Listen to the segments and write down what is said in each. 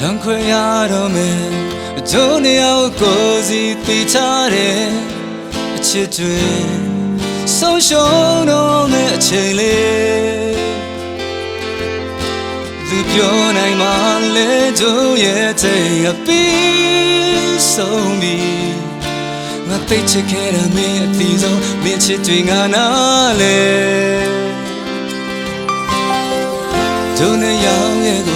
လမ်းခွဲရတော့မယ်အကျိုးနေအောင်ကိုယ်စီသိချတဲ့အချစ်တွေဆုံးရှုံးတော့မယ့်အချိန်လေးသူပြောနိုင်မှလဲကျိုးရဲ့ချိန်အပြီးဆုံးပြီငါသိချစ်ခဲ့တဲ့မင်းအတီးဆုံးမင်းချစ်တွေငါနာလေကျုံနဲ့ရောက်ရဲ့ကွာအ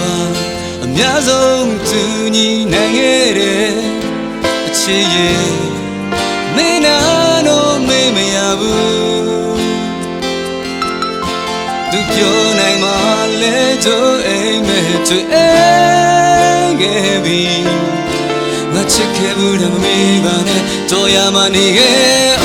များဆုံးသူညီနိုင်ခဲ့တဲ့အချစ်ရဲ့မင်းနာတော့မေးမရဘူးသူပြောနိုင်မှလဲကျိုးအိမ်မဲ့တွေ့ခဲ့ပြီငါချစ်ခဲ့ဘူးတယ်မမေးပါနဲ့တော်ရမနေခဲ့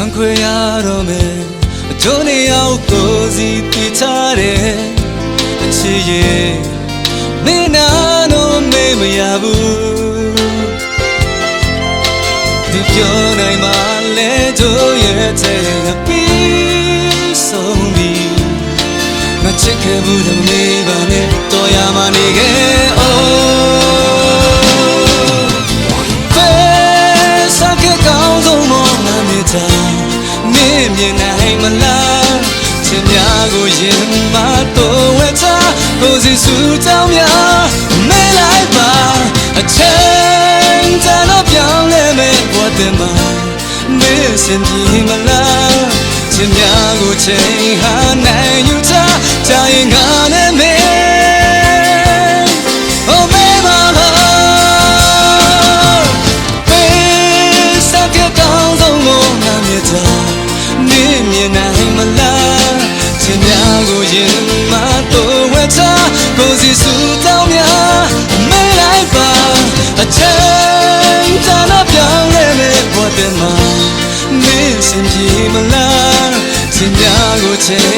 လမ်းခွေရတော့မယ်အကျိုးနေအောင်ကိုယ်စီပြချတဲ့အချစ်ရဲ့မင်းနာတော့မေးမရဘူးသူပြောနိုင်မှလဲကျိုးရဲ့တဲ့ပြီးဆုံးပြီငါချစ်ခဲ့ဘူးတယ်မေးပါနဲ့တော်ရမနေခဲ့ ချင်များကိုရင်မတော့ဝဲချကိုစီစုတောင်းများမဲလိုက်ပါအချိန်တန်တော့ပြောင်းလဲမဲ့ဘဝတည်းမှာမင်းစင်ပြေမလားချင်များကိုချိန်ဟာနို ရင်မတော့ဝတ်ချကိုစီစုတောင်းများမဲလိုက်ပါအချိန်တန်တော့ပြောင်းလဲမဲ့ဘဝတည်းမှာမင်းစင်ပြေမလားချင်များကိုချိန်ဟာနိုင်